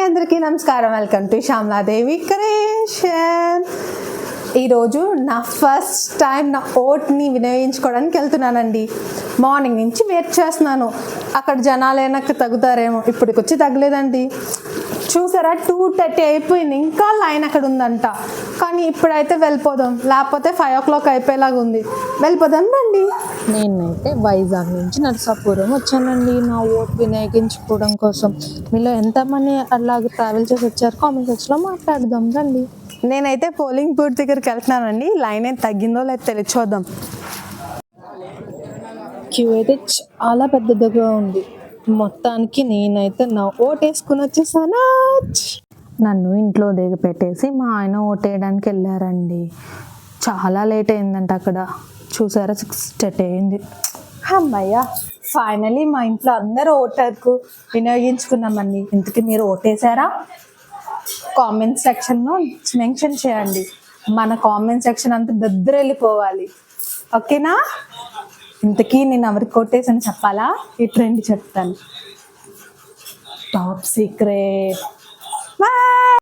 అందరికీ నమస్కారం. Welcome to Shyamala Devi creation ఈరోజు నా ఫస్ట్ టైం నా ఓట్ని వినియోగించుకోవడానికి వెళ్తున్నానండి. మార్నింగ్ నుంచి వెయిట్ చేస్తున్నాను. అక్కడ జనాలు వెనక్కి తగ్గుతారేమో. ఇప్పటికొచ్చి తగ్గలేదండి. చూసారా? టూ థర్టీ అయిపోయింది. ఇంకా లైన్ అక్కడ ఉందంట. కానీ ఇప్పుడైతే వెళ్ళిపోదాం. లేకపోతే ఫైవ్ ఓ క్లాక్ అయిపోయేలాగా ఉంది. వెళ్ళిపోదాం రండి. నేనైతే వైజాగ్ నుంచి నరసాపురం వచ్చానండి. నా ఓట్ వినియోగించుకోవడం కోసం. మీలో ఎంతమంది అలాగ ట్రావెల్ చేసి వచ్చారు? కామెంట్ సెక్షన్లో మాట్లాడదాం రండి. నేనైతే పోలింగ్ బూత్ దగ్గరికి వెళ్తున్నానండి. లైన్ అయితే తగ్గిందో లేదో తెలిసి చూద్దాం క్యూ అయితే చాలా పెద్దదిగా ఉంది. మొత్తానికి నేనైతే నా ఓట్ వేసుకుని వచ్చేసానా నన్ను ఇంట్లో దిగి పెట్టేసి మా ఆయన ఓటేయడానికి వెళ్ళారండి. చాలా లేట్ అయిందంట అక్కడ. చూసారా? సిక్స్ థర్టీ అయింది. అమ్మయ్య! ఫైనలీ మా ఇంట్లో అందరూ ఓటర్కు వినియోగించుకున్నామండి. ఇంతకీ మీరు ఓటేశారా కామెంట్ సెక్షన్లో మెన్షన్ చేయండి. మన కామెంట్ సెక్షన్ అంతా దగ్గర వెళ్ళిపోవాలి ఓకేనా? ఇంతకీ నేను ఎవరికి కొట్టేసని చెప్పాలా? ఈ ట్రెండ్ చెప్తాను. Top secret